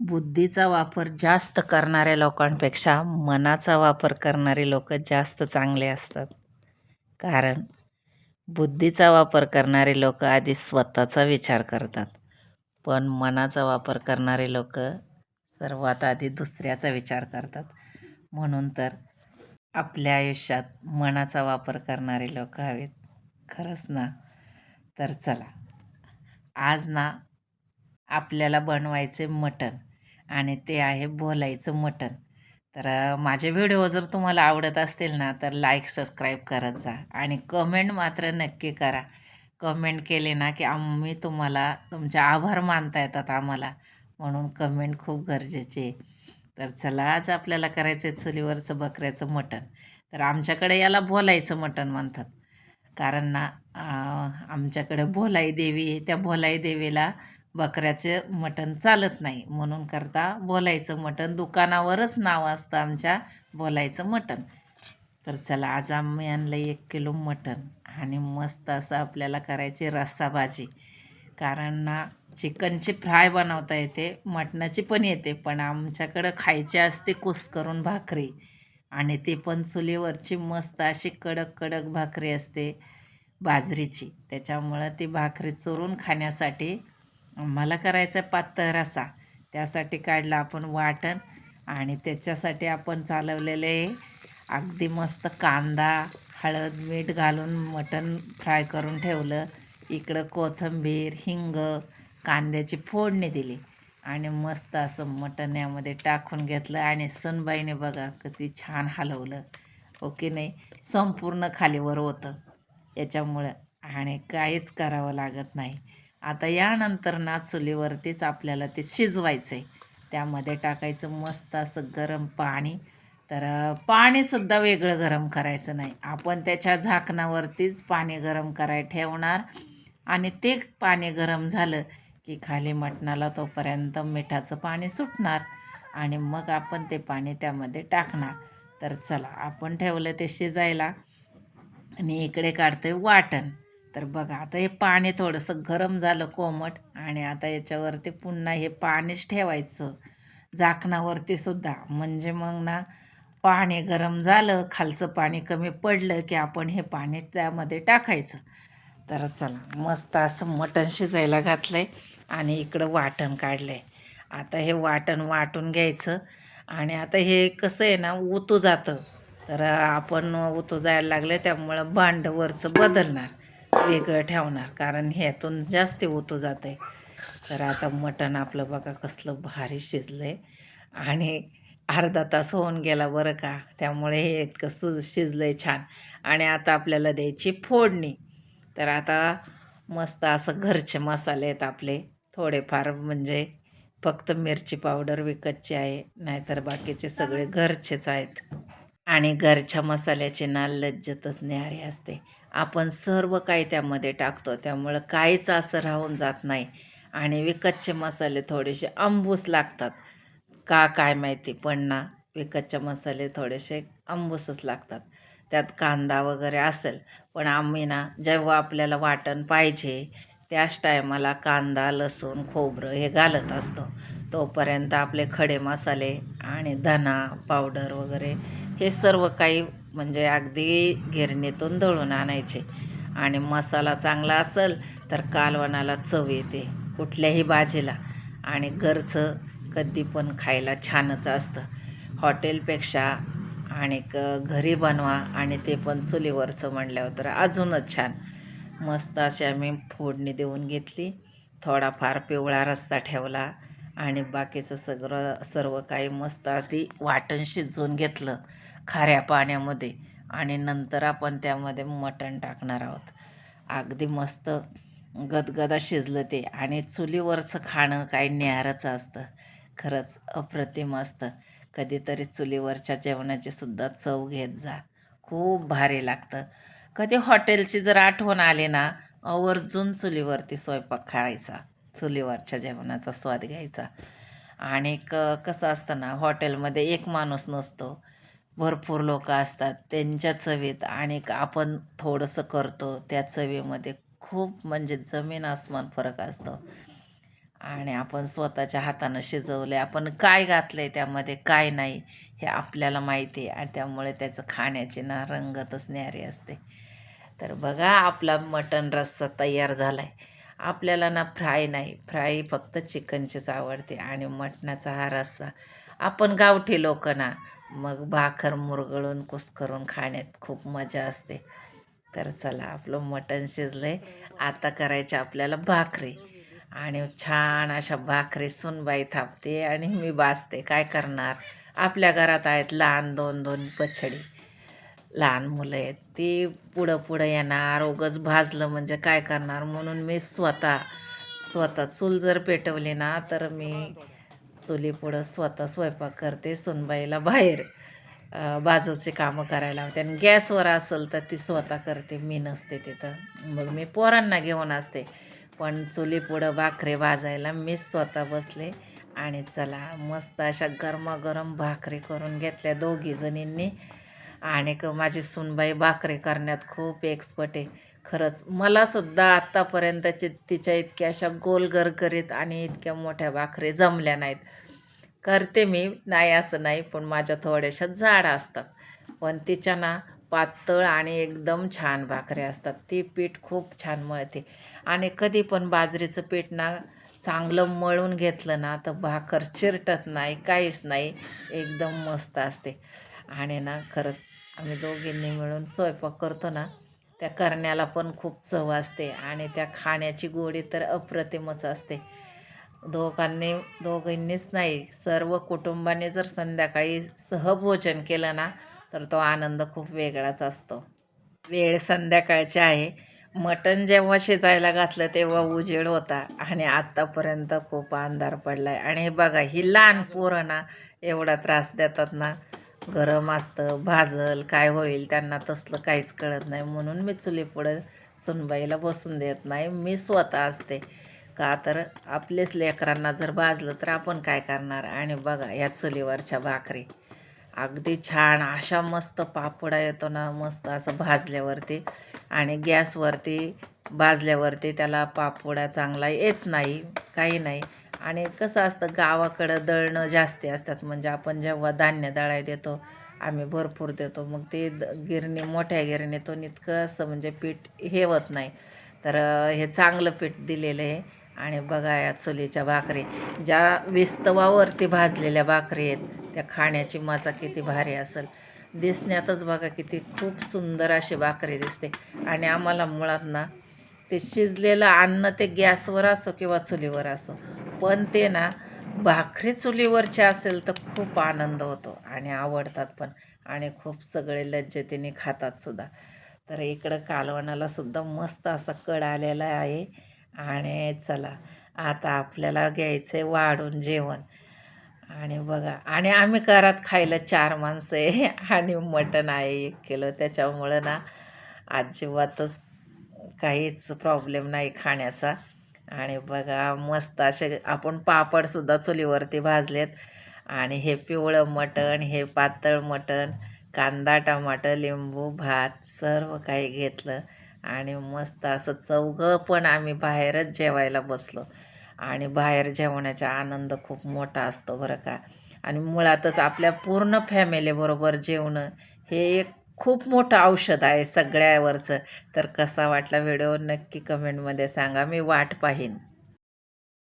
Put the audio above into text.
बुद्धीचा वापर जास्त करणाऱ्या लोकांपेक्षा मनाचा वापर करणारे लोक जास्त चांगले असतात. कारण बुद्धीचा वापर करणारे लोक आधी स्वतःचा विचार करतात. पण मनाचा वापर करणारे लोक सर्वात आधी दुसऱ्याचा विचार करतात. म्हणून तर आपल्या आयुष्यात मनाचा वापर करणारे लोक हवेत. खरंच ना? तर चला. आज ना आपल्याला बनवायचे मटण. आणि ते आहे बोलायचं मटण. तर माझे व्हिडिओ जर तुम्हाला आवडत असतील ना तर लाईक सबस्क्राईब करत जा आणि कमेंट मात्र नक्की करा. कमेंट केले ना की आम्ही तुम्हाला तुमचे आभार मानता येतात आम्हाला. म्हणून कमेंट खूप गरजेचे तर चला आज आपल्याला करायचं आहे चुलीवरचं बकऱ्याचं मटण. तर आमच्याकडे याला बोलायचं मटण म्हणतात. कारण ना आमच्याकडे भोलाई देवी त्या भोलाई देवीला बकऱ्याचं मटण चालत नाही. म्हणून करता बोलायचं मटण. दुकानावरच नाव असतं आमच्या बोलायचं मटण. तर चला आज आम्ही आणलं एक किलो मटण. आणि मस्त असं आपल्याला करायची रस्सा भाजी. कारण ना चिकनची फ्राय बनवता येते मटणाची पण येते. पण आमच्याकडं खायची असते कुस करून भाकरी. आणि ते पण चुलीवरची मस्त अशी कडक कडक भाकरी असते बाजरीची. त्याच्यामुळं ती भाकरी चुरून खाण्यासाठी मला करायचं आहे पातळ रसा त्यासाठी काढला आपण वाटण आणि त्याच्यासाठी आपण चालवलेले अगदी मस्त कांदा हळद मीठ घालून मटण फ्राय करून ठेवलं. इकडं कोथिंबीर हिंग कांद्याची फोडणी दिली आणि मस्त असं मटण यामध्ये टाकून घेतलं आणि सनबाईने बघा किती छान हलवलं. हो ओके नाही? संपूर्ण खालीवर होतं. याच्यामुळं आणि काहीच करावं लागत नाही. आता यानंतर ना चुलीवरतीच आपल्याला ते शिजवायचं आहे त्यामध्ये टाकायचं मस्त असं गरम पाणी. तर पाणीसुद्धा वेगळं गरम करायचं नाही. आपण त्याच्या झाकणावरतीच पाणी गरम कराय ठेवणार. आणि ते पाणी गरम झालं की खाली मटणाला तोपर्यंत मिठाचं पाणी सुटणार. आणि मग आपण ते पाणी त्यामध्ये टाकणार. तर चला आपण ठेवलं ते शिजायला. आणि इकडे काढतोय वाटण. तर बघा आता हे पाणी थोडंसं गरम झालं कोमट आणि आता याच्यावरती पुन्हा हे पाणीच ठेवायचं. झाकणावरती सुद्धा. म्हणजे मग ना पाणी गरम झालं खालचं पाणी कमी पडलं की आपण हे पाणी त्यामध्ये टाकायचं. तर चला मस्त असं मटण शिजायला घातलं आहे आणि इकडं वाटण काढलं आहे आता हे वाटण वाटून घ्यायचं आणि आता हे कसं आहे ना उतू जातं. तर आपण उतू जायला लागलं त्यामुळं भांड वरचं बदलणार. वेगळं ठेवणार कारण ह्यातून जास्त ओतो जात आहे तर आता मटण आपलं बघा कसलं भारी शिजलं आहे आणि अर्धा तास होऊन गेला बरं का त्यामुळे हे इतकं सु शिजलं आहे छान. आणि आता आपल्याला द्यायची फोडणी. तर आता मस्त असं घरचे मसाले आहेत आपले. थोडेफार म्हणजे फक्त मिरची पावडर विकतची आहे नाहीतर बाकीचे सगळे घरचेच आहेत. आणि घरच्या मसाल्याची ना लज्जतच न्यारी असते. आपण सर्व काही त्यामध्ये टाकतो त्यामुळं काहीच असं राहून जात नाही. आणि विकतचे मसाले थोडेसे आंबूस लागतात. का काय माहिती पण ना विकतचे मसाले थोडेसे आंबूसच लागतात. त्यात कांदा वगैरे असेल पण आम्ही ना जेव्हा आपल्याला वाटण पाहिजे त्याच टायमाला कांदा लसूण खोबरं हे घालत असतो. तोपर्यंत आपले खडे मसाले आणि धना पावडर वगैरे हे सर्व काही म्हणजे अगदी गिरणीतून दळून आणायचे. आणि मसाला चांगला असेल तर कालवणाला चव येते कुठल्याही भाजीला. आणि घरचं कधी पण खायला छानच असतं. हॉटेलपेक्षा आणि क घरी बनवा आणि ते पण चुलीवरचं म्हणल्यावर तर अजूनच छान. मस्त अशी आम्ही फोडणी देऊन घेतली. थोडाफार पिवळा रस्ता ठेवला आणि बाकीचं सगळं सर्व काही मस्त आधी वाटण शिजवून घेतलं. खाऱ्या पाण्यामध्ये आणि नंतर आपण त्यामध्ये मटण टाकणार आहोत. अगदी मस्त गदगदा शिजलं ते आणि चुलीवरचं खाणं काही न्यारच असतं. खरंच अप्रतिम असतं. कधीतरी चुलीवरच्या जेवणाची सुद्धा चव घेत जा. खूप भारी लागतं. कधी हॉटेलची जर आठवण आली ना आवर्जून चुलीवरती स्वयंपाक खायचा चुलीवरच्या जेवणाचा स्वाद घ्यायचा. आणि क कसं असतं ना हॉटेलमध्ये एक माणूस नसतो. भरपूर लोक असतात त्यांच्या चवीत आणि आपण थोडंसं करतो त्या चवीमध्ये खूप म्हणजे जमीन आसमान फरक असतो. आणि आपण स्वतःच्या हातानं शिजवले आपण काय घातलं आहे त्यामध्ये काय नाही हे आपल्याला माहिती आहे आणि त्यामुळे त्याचं खाण्याची ना रंगतच न्यारी असते. तर बघा आपला मटण रस्सा तयार झाला आहे आपल्याला ना फ्राय नाही फ्राय फक्त चिकनचीच आवडते आणि मटणाचा हा रस्सा. आपण गावठी लोक ना मग भाकर मुरगळून कुस्करून खाण्यात खूप मजा असते. तर चला आपलं मटण शिजलंय. आता करायचे आपल्याला भाकरी. आणि छान अशा भाकरी सुनबाई थापते आणि मी बाजते काय करणार? आपल्या घरात आहेत लहान दोन दोन बछडी लहान मुलं आहेत. ती पुढं पुढं येणार. उगच भाजलं म्हणजे काय करणार? म्हणून मी स्वतः स्वतः चूल जर पेटवली ना तर मी चुली पुढं स्वतः स्वयंपाक करते सुनबाईला बाहेर बाजूचे बाजूची कामं करायला होते आणि गॅसवर असेल तर ती स्वतः करते मी नसते तिथं. मग मी पोरांना घेऊन असते. पण चुली पुढं भाकरी भाजायला मीच स्वतः बसले आणि चला मस्त अशा गरमागरम भाकरी करून घेतल्या दोघी जणींनी. आणि क माझी सुनबाई भाकरी करण्यात खूप एक्सपर्ट आहे. खरंच. मलासुद्धा आत्तापर्यंतची तिच्या इतक्या अशा गोल गरगरीत आणि इतक्या मोठ्या भाकरी जमल्या नाहीत. करते मी. नाही असं नाही पण माझ्या थोड्याशा जाड असतात. पण तिच्या ना पातळ आणि एकदम छान भाकरी असतात. ती पीठ खूप छान मळते. आणि कधी पण बाजरीचं पीठ ना चांगलं मळून घेतलं ना तर भाकर चिरटत नाही काहीच नाही. एकदम मस्त असते. आणि ना खरंच आम्ही दोघींनी मिळून स्वयंपाक करतो ना त्या करण्याला पण खूप चव असते आणि त्या खाण्याची गोडी तर अप्रतिमच असते. दोघांनी दोघींनीच नाही सर्व कुटुंबाने जर संध्याकाळी सहभोजन केलं ना तर तो आनंद खूप वेगळाच असतो. वेळ संध्याकाळची आहे. मटण जेव्हा शिजायला घातलं तेव्हा उजेड होता आणि आत्तापर्यंत खूप अंधार पडला आहे आणि हे बघा ही लहान पोरं ना एवढा त्रास देतात ना गरम असतं भाजल काय होईल त्यांना तसलं काहीच कळत नाही. म्हणून मी चुलीपुढं सुनबाईला बसून देत नाही. मी स्वतः असते. का तर आपलेच लेकरांना जर भाजलं तर आपण काय करणार? आणि बघा या चुलीवरच्या भाकरी. अगदी छान अशा मस्त पापडा येतो ना मस्त असं भाजल्यावरती. आणि गॅसवरती भाजल्यावरती त्याला पापोडा चांगला येत नाही काही नाही. आणि कसं असतं गावाकडं दळणं जास्ती असतात. म्हणजे आपण जेव्हा धान्य दळाय देतो आम्ही भरपूर देतो. मग ते द- गिरणी मोठ्या गिरणीतून इतकं असं म्हणजे पीठ हे होत नाही. तर हे चांगलं पीठ दिलेलं आहे. आणि बघा या चुलीच्या भाकरी. ज्या विस्तवावरती भाजलेल्या भाकरी आहेत त्या खाण्याची मजा किती भारी असेल. दिसण्यातच बघा किती खूप सुंदर अशी भाकरी दिसते. आणि आम्हाला मुळात ना ते शिजलेलं अन्न ते गॅसवर असो किंवा चुलीवर असो पण ते ना भाकरी चुलीवरचे असेल तर खूप आनंद होतो आणि आवडतात पण. आणि खूप सगळे लज्जतीने खातात सुद्धा. तर इकडं कालवणाला सुद्धा मस्त असा कड आलेला आहे. आणि चला आता आपल्याला घ्यायचं आहे वाढून जेवण. आणि बघा आणि आम्ही घरात खायला चार माणसं आहे आणि मटण आहे एक किलो. त्याच्यामुळं ना अजिबातच काहीच प्रॉब्लेम नाही खाण्याचा. आणि बघा मस्त असे आपण पापडसुद्धा चुलीवरती भाजलेत. आणि हे पिवळं मटण हे पातळ मटण कांदा टमाटर लिंबू भात सर्व काही घेतलं. आणि मस्त असं चौघं पण आम्ही बाहेरच जेवायला बसलो. आणि बाहेर जेवण्याचा आनंद खूप मोठा असतो बरं का. आणि मुळातच आपल्या पूर्ण फॅमिलीबरोबर जेवणं हे एक खूप मोठं औषध आहे सगळ्यावरचं. तर कसा वाटला व्हिडिओ नक्की कमेंटमध्ये सांगा. मी वाट पाहीन.